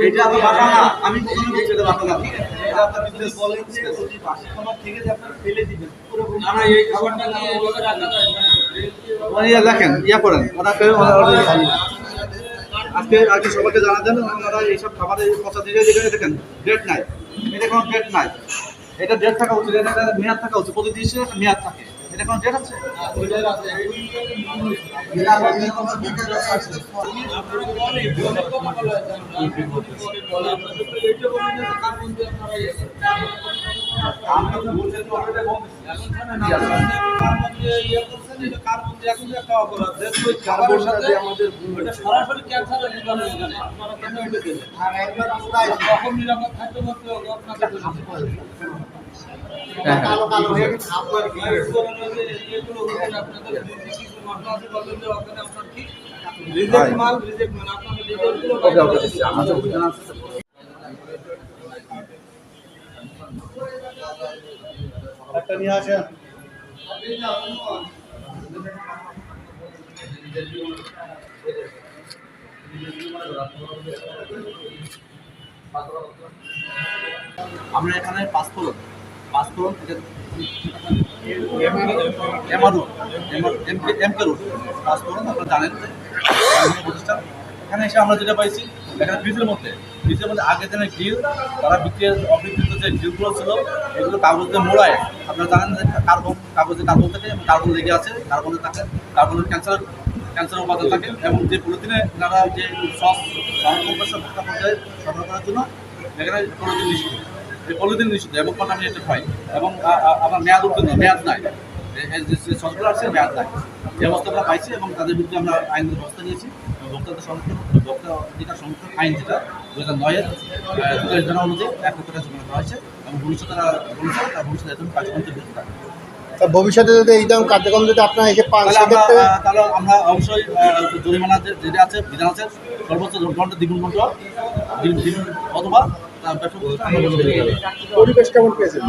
এটা আপনার বাসা না আমি কখনো বলছি এটা বাসা না ঠিক আছে এটা আপনার বিজনেস বলেন যে যদি বাসা খাবার ঠিক আছে আপনার ফেলে দিবেন পুরোপুরি মানে ইয়া করেন। আজকে আজকে সবাইকে জানা দেন ওনারা এইসব খাবারের কথা দিয়ে দিয়ে দেখেন ডেট নাই এটা কোনো ডেট নাই এটা ডেট থাকা উচিত, এটা মেয়াদ থাকা উচিত প্রতি দিশে একটা মেয়াদ থাকে এটা কোনো ডেট সরাসরি কেন এটা দিলেন কখন নিরাপদ থাকতে হবে আপনাকে একটা নিয়ে আসেন। আমরা এখানে পাঁচফোড়ন পাঁচফোড়ন এটা এমারুট এমকে এমকে রোড পাঁচফোড়ন আপনারা জানেন প্রতিষ্ঠান। এখানে এসে আমরা যেটা পাইছি, এখানে ফ্রিজের মধ্যে ফ্রিজের মধ্যে আগের দিনের গ্রিল, তারা বিক্রি অবিকৃত যে গ্রিলগুলো ছিল, এগুলো কাগজ মোড়ায়। আপনারা জানেন যে কার্বন, কাগজে কার্বন থাকে, কার্বন লেগে আছে, কার্বনে থাকে, কার্বনের ক্যান্সার ক্যান্সার উপাদান থাকে, এবং যে পলিথিনে তারা যে সস সংরক্ষণ করছে পর্যায়ে সরবরাহ করার জন্য এখানে পলিথিন নিষিদ্ধ এই পলিথিন নিষিদ্ধ এবং কন্টামিনেটেড হয়। এবং আমার মেয়াদ উত্তীর্ণ মেয়াদ নাই। যে যে সসগুলো আছে মেয়াদ নাই। আমরা পাইছি এবং তাদের বিরুদ্ধে আমরা আইন ব্যবস্থা নিয়েছি। ভোক্তাদের সংরক্ষণ ভোক্তা অধিকার সংরক্ষণ আইন যেটা দু হাজার নয়ের চুয়াল্লিশ ধারা অনুযায়ী এক কোটি টাকা জমা করা হয়েছে। এবং ভবিষ্যতে তারা বলেছে তারা ভবিষ্যতে এরকম কার্যক্রম বিরত থাকবে। তা ভবিষ্যতে যদি এই দাম কার্যক্রম যদি আপনারা এসে পান তাহলে আমরা সেক্ষেত্রে তাহলে আমরা অবশ্যই জরিমানা যে- যেটা আছে বিধান আছে সর্বোচ্চ দণ্ড দ্বিগুণ দণ্ড দ্বিগুণ দ্বিগুণ অথবা পরিবেশ কেমন পেয়েছেন?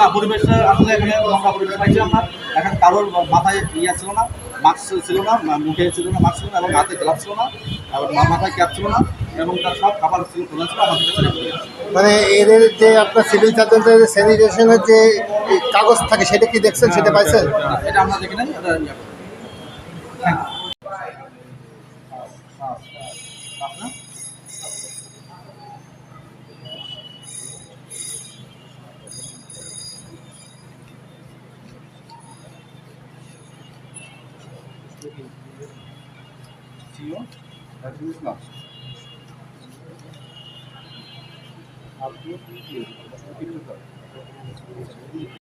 না পরিবেশ আসলে এখানে নোংরা পরিবেশ পাইছি আমরা। এখন কারোর মাথায় ইয়া ছিল না মাস্ক ছিল না মুখে ছিল না মাস্ক ছিল না এবং হাতে গ্লাভ ছিল না এবং মাথায় ক্যাপ ছিল না এবং তার সব খাবার ছিল খোলা ছিল আমাদের কাছে মানে এদের যে আপনার সিভিল সার্জনদের যে স্যানিটেশনের যে কাগজ থাকে সেটা কি দেখছেন সেটা পাইছেন? এটা আমরা দেখি নাই এটা ইয়া? CEO, that is not. আপনি কি